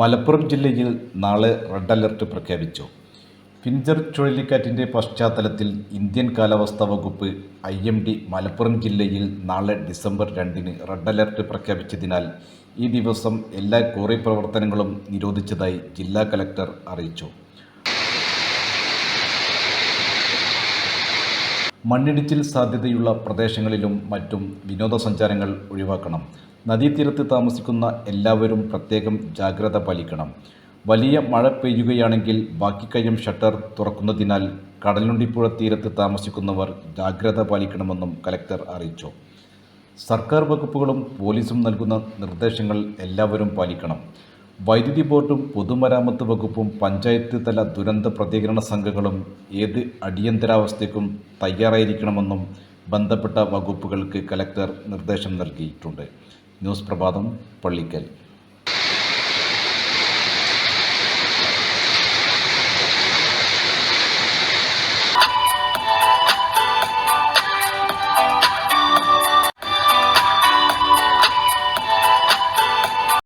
മലപ്പുറം ജില്ലയിൽ നാളെ red alert പ്രഖ്യാപിച്ചു. ഫിഞ്ചർ ചുഴലിക്കാറ്റിന്റെ പശ്ചാത്തലത്തിൽ ഇന്ത്യൻ കാലാവസ്ഥാ വകുപ്പ് ഐ എം ഡി മലപ്പുറം ജില്ലയിൽ നാളെ ഡിസംബർ രണ്ടിന് റെഡ് അലർട്ട് പ്രഖ്യാപിച്ചതിനാൽ ഈ ദിവസം എല്ലാ കോറി പ്രവർത്തനങ്ങളും നിരോധിച്ചതായി ജില്ലാ കലക്ടർ അറിയിച്ചു. മണ്ണിടിച്ചിൽ സാധ്യതയുള്ള പ്രദേശങ്ങളിലും മറ്റും വിനോദസഞ്ചാരങ്ങൾ ഒഴിവാക്കണം. നദീതീരത്ത് താമസിക്കുന്ന എല്ലാവരും പ്രത്യേകം ജാഗ്രത പാലിക്കണം. വലിയ മഴ പെയ്യുകയാണെങ്കിൽ ബാക്കി കയ്യും ഷട്ടർ തുറക്കുന്നതിനാൽ കടലുണ്ടിപ്പുഴ തീരത്ത് താമസിക്കുന്നവർ ജാഗ്രത പാലിക്കണമെന്നും കലക്ടർ അറിയിച്ചു. സർക്കാർ വകുപ്പുകളും പോലീസും നൽകുന്ന നിർദ്ദേശങ്ങൾ എല്ലാവരും പാലിക്കണം. വൈദ്യുതി ബോർഡും പൊതുമരാമത്ത് വകുപ്പും പഞ്ചായത്ത് തല ദുരന്ത പ്രതികരണ സംഘങ്ങളും ഏത് അടിയന്തരാവസ്ഥയ്ക്കും തയ്യാറായിരിക്കണമെന്നും ബന്ധപ്പെട്ട വകുപ്പുകൾക്ക് കലക്ടർ നിർദ്ദേശം നൽകിയിട്ടുണ്ട്. ന്യൂസ് പ്രഭാതം പള്ളിക്കൽ.